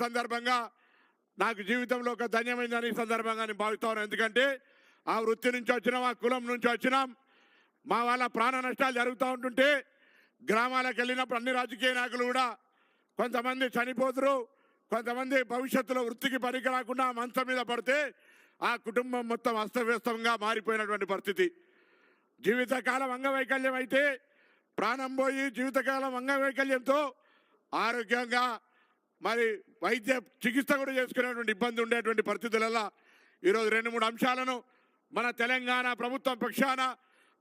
సందర్భంగా నాకు జీవితంలో ఒక ధన్యమైందని సందర్భంగా నేను భావిస్తాను ఎందుకంటే ఆ వృత్తి నుంచి వచ్చినాం ఆ కులం నుంచి వచ్చినాం. మా వాళ్ళ ప్రాణ నష్టాలు జరుగుతూ ఉంటుంటే గ్రామాలకు వెళ్ళినప్పుడు అన్ని రాజకీయ నాయకులు కూడా కొంతమంది చనిపోతురు కొంతమంది భవిష్యత్తులో వృత్తికి పనికి రాకుండా మంచం మీద పడితే ఆ కుటుంబం మొత్తం అస్తవ్యస్తంగా మారిపోయినటువంటి పరిస్థితి. జీవితకాలం అంగవైకల్యం అయితే ప్రాణం పోయి జీవితకాలం అంగవైకల్యంతో ఆరోగ్యంగా మరి వైద్య చికిత్స కూడా చేసుకునేటువంటి ఇబ్బంది ఉండేటువంటి పరిస్థితులలో ఈరోజు రెండు మూడు అంశాలను మన తెలంగాణ ప్రభుత్వం పక్షాన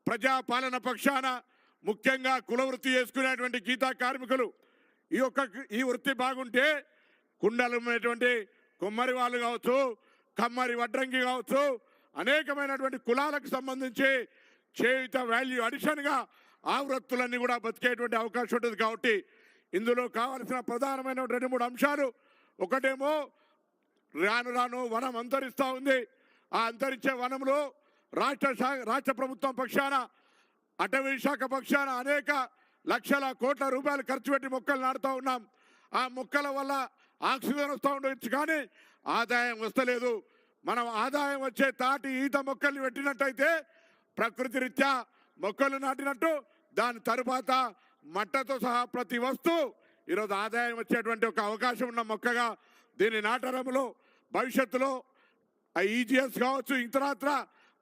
ప్రజాపాలన పక్షాన ముఖ్యంగా కుల వృత్తి చేసుకునేటువంటి గీతా కార్మికులు ఈ యొక్క ఈ వృత్తి బాగుంటే కుండలు ఉన్నటువంటి కుమ్మరి వాళ్ళు కావచ్చు కమ్మరి వడ్రంగి కావచ్చు అనేకమైనటువంటి కులాలకు సంబంధించి చేయుత వాల్యూ అడిషన్గా ఆ వృత్తులన్నీ కూడా బతికేటువంటి అవకాశం ఉంటుంది కాబట్టి ఇందులో కావలసిన ప్రధానమైన రెండు మూడు అంశాలు. ఒకటేమో రాను రాను వనం అంతరిస్తూ ఉంది. ఆ అంతరించే వనంలో రాష్ట్ర రాష్ట్ర ప్రభుత్వం పక్షాన అటవీ శాఖ పక్షాన అనేక లక్షల కోట్ల రూపాయలు ఖర్చు పెట్టి మొక్కలు నాటుతూ ఉన్నాం. ఆ మొక్కల వల్ల ఆక్సిజన్ వస్తూ ఉండవచ్చు కానీ ఆదాయం వస్తలేదు. మనం ఆదాయం వచ్చే తాటి ఈత మొక్కల్ని పెట్టినట్టయితే ప్రకృతి రీత్యా మొక్కలు నాటినట్టు దాని తరువాత మట్టతో సహా ప్రతి వస్తువు ఈరోజు ఆదాయం వచ్చేటువంటి ఒక అవకాశం ఉన్న మొక్కగా దీని నాటడంలో భవిష్యత్తులో ఈజీఎస్ కావచ్చు ఇతరత్ర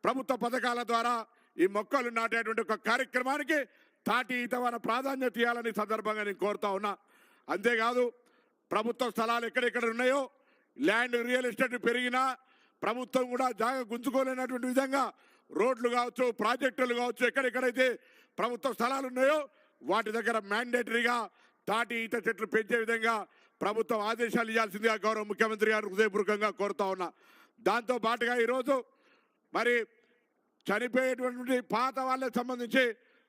ప్రభుత్వ పథకాల ద్వారా ఈ మొక్కలు నాటేటువంటి ఒక కార్యక్రమానికి తాటి ఈతవన ప్రాధాన్యత ఇవ్వాలని సందర్భంగా నేను కోరుతా ఉన్నా. అంతేకాదు ప్రభుత్వ స్థలాలు ఎక్కడెక్కడ ఉన్నాయో ల్యాండ్ రియల్ ఎస్టేట్ పెరిగినా ప్రభుత్వం కూడా జాగ గుంజుకోలేనటువంటి విధంగా రోడ్లు కావచ్చు ప్రాజెక్టులు కావచ్చు ఎక్కడెక్కడైతే ప్రభుత్వ స్థలాలు ఉన్నాయో వాటి దగ్గర మ్యాండేటరీగా తాటి ఈత చెట్లు పెంచే విధంగా ప్రభుత్వం ఆదేశాలు ఇవ్వాల్సిందిగా గౌరవ ముఖ్యమంత్రి గారు హృదయపూర్వకంగా కోరుతా ఉన్నా. దాంతో పాటుగా ఈరోజు మరి చనిపోయేటువంటి పాత వాళ్ళకి సంబంధించి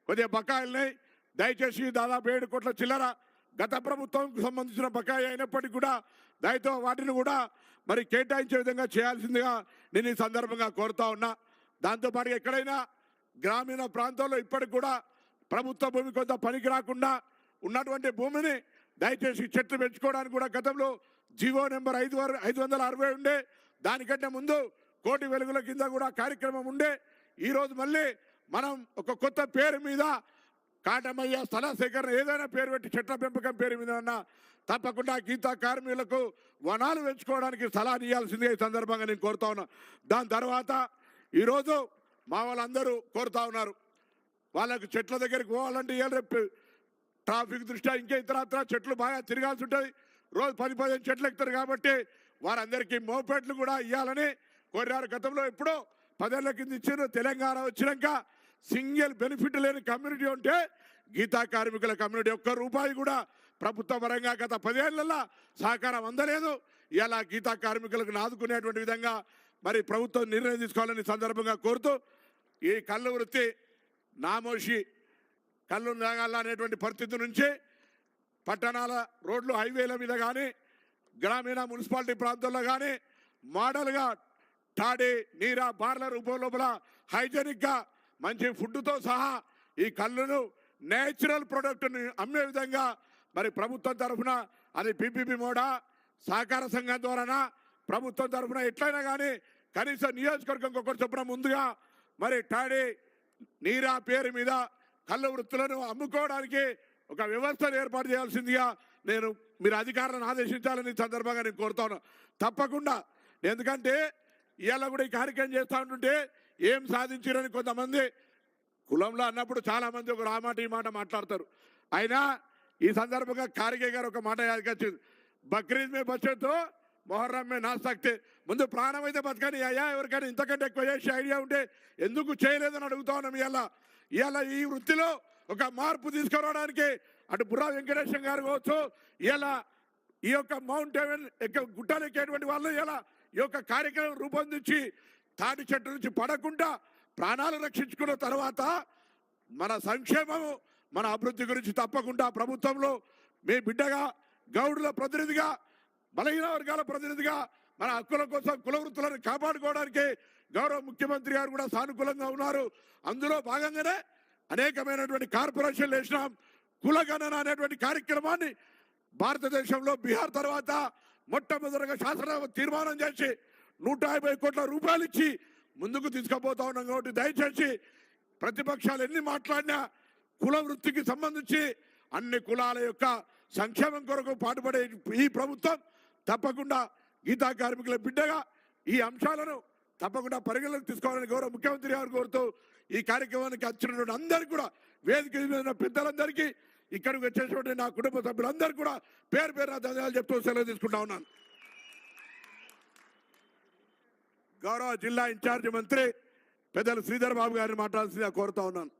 కొద్దిగా బకాయిల్ని దయచేసి దాదాపు ఏడు కోట్ల చిల్లర గత ప్రభుత్వంకు సంబంధించిన బకాయి అయినప్పటికీ కూడా దయతో వాటిని కూడా మరి కేటాయించే విధంగా చేయాల్సిందిగా నేను ఈ సందర్భంగా కోరుతా ఉన్నా. దాంతోపాటు ఎక్కడైనా గ్రామీణ ప్రాంతాల్లో ఇప్పటికి కూడా ప్రభుత్వ భూమి కొంత పనికి రాకుండా ఉన్నటువంటి భూమిని దయచేసి చెట్లు పెంచుకోవడానికి కూడా గతంలో జీవో నెంబర్ ఐదు ఐదు వందల అరవై ఉండే. దానికంటే ముందు కోటి వెలుగుల కింద కూడా కార్యక్రమం ఉండే. ఈరోజు మళ్ళీ మనం ఒక కొత్త పేరు మీద కాటమయ్య స్థల సేకరణ ఏదైనా పేరు పెట్టి చెట్ల పెంపకం పేరు మీద ఉన్నా తప్పకుండా గీతా కార్మికులకు వనాలు పెంచుకోవడానికి స్థలాన్ని ఇవ్వాల్సిందే ఈ సందర్భంగా నేను కోరుతా ఉన్నా. దాని తర్వాత ఈరోజు మా వాళ్ళందరూ కోరుతా ఉన్నారు. వాళ్ళకు చెట్ల దగ్గరికి పోవాలంటే ఇవాళ రేపు ట్రాఫిక్ దృష్ట్యా ఇంకా ఇతరత్ర చెట్లు బాగా తిరగాల్సి ఉంటుంది. రోజు పది పదిహేను చెట్లు ఎక్కుతారు కాబట్టి వారందరికీ మోపెట్లు కూడా ఇవ్వాలని కోరారు. గతంలో ఎప్పుడో పదేళ్ళ కింద ఇచ్చారు. తెలంగాణ వచ్చినాక సింగిల్ బెనిఫిట్ లేని కమ్యూనిటీ ఉంటే గీతా కార్మికుల కమ్యూనిటీ ఒక్క రూపాయి కూడా ప్రభుత్వ పరంగా గత పదేళ్ళలో సహకారం అందలేదు. ఇలా గీతా కార్మికులకు నాదుకునేటువంటి విధంగా మరి ప్రభుత్వం నిర్ణయం తీసుకోవాలని సందర్భంగా కోరుతూ ఈ కళ్ళ వృత్తి నామోషి కళ్ళు తాగాల అనేటువంటి పరిస్థితి నుంచి పట్టణాల రోడ్లు హైవేల మీద కానీ గ్రామీణ మున్సిపాలిటీ ప్రాంతాల్లో కానీ మోడల్గా తాడి నీర బార్ల రూపం లోపల హైజెనిక్గా మంచి ఫుడ్తో సహా ఈ కళ్ళును నేచురల్ ప్రొడక్ట్ని అమ్మే విధంగా మరి ప్రభుత్వం తరఫున అది పీపీపీ మోడా సహకార సంఘం ద్వారానా ప్రభుత్వం తరఫున ఎట్లయినా కానీ కనీసం నియోజకవర్గం ఒకటి చొప్పున ముందుగా మరి టాడీ నీరా పేరు మీద కళ్ళ వృత్తులను అమ్ముకోవడానికి ఒక వ్యవస్థను ఏర్పాటు చేయాల్సిందిగా నేను మీరు అధికారులను ఆదేశించాలని ఈ సందర్భంగా నేను కోరుతాను తప్పకుండా. ఎందుకంటే ఇవాళ కూడా ఈ కార్యక్రమం చేస్తూ ఉంటుంటే ఏం సాధించారని కొంతమంది కులంలో అన్నప్పుడు చాలామంది ఒక ఆ మాట ఈ మాట మాట్లాడతారు. అయినా ఈ సందర్భంగా కార్గే గారు ఒక మాట యాదకొచ్చింది బక్రీద్ మే బచ్చతో మొహర్రం నాశక్తే ముందు ప్రాణం అయితే బతకని అయ్యా ఎవరికైనా ఇంతకంటే ఎక్కువ చేసే ఐడియా ఉంటే ఎందుకు చేయలేదని అడుగుతా ఉన్నాం ఇవాళ. ఇవాళ ఈ వృత్తిలో ఒక మార్పు తీసుకురావడానికి అటు బుర్రా వెంకటేశం గారు కావచ్చు ఇలా ఈ యొక్క మౌంట్ ఎవెన్ ఎక్క ఎక్కేటువంటి వాళ్ళు ఇలా ఈ యొక్క కార్యక్రమం రూపొందించి తాటి చెట్టు నుంచి పడకుండా ప్రాణాలు రక్షించుకున్న తర్వాత మన సంక్షేమము మన అభివృద్ధి గురించి తప్పకుండా ప్రభుత్వంలో మీ బిడ్డగా గౌడుల ప్రతినిధిగా బలహీన వర్గాల ప్రతినిధిగా మన హక్కుల కోసం కుల వృత్తులను కాపాడుకోవడానికి గౌరవ ముఖ్యమంత్రి గారు కూడా సానుకూలంగా ఉన్నారు. అందులో భాగంగానే అనేకమైనటువంటి కార్పొరేషన్లు వేసినాం. కులగణన అనేటువంటి కార్యక్రమాన్ని భారతదేశంలో బీహార్ తర్వాత మొట్టమొదటిగా శాసన తీర్మానం చేసి నూట యాభై కోట్ల రూపాయలు ఇచ్చి ముందుకు తీసుకుపోతా ఉన్నాం కాబట్టి దయచేసి ప్రతిపక్షాలు ఎన్ని మాట్లాడినా కుల వృత్తికి సంబంధించి అన్ని కులాల యొక్క సంక్షేమం కొరకు పాటుపడే ఈ ప్రభుత్వం తప్పకుండా గీతా కార్మికుల బిడ్డగా ఈ అంశాలను తప్పకుండా పరిగణలోకి తీసుకోవాలని గౌరవ ముఖ్యమంత్రి గారు కోరుతూ ఈ కార్యక్రమానికి వచ్చినటువంటి అందరికీ కూడా వేదిక పెద్దలందరికీ ఇక్కడికి వచ్చేటువంటి నా కుటుంబ సభ్యులందరూ కూడా పేరు పేరు ధన్యవాదాలు చెప్తూ సెలవు తీసుకుంటా ఉన్నాను. గౌరవ జిల్లా ఇన్ఛార్జి మంత్రి పెద్దలు శ్రీధర్ బాబు గారిని మాట్లాడాల్సిందిగా కోరుతా ఉన్నాను.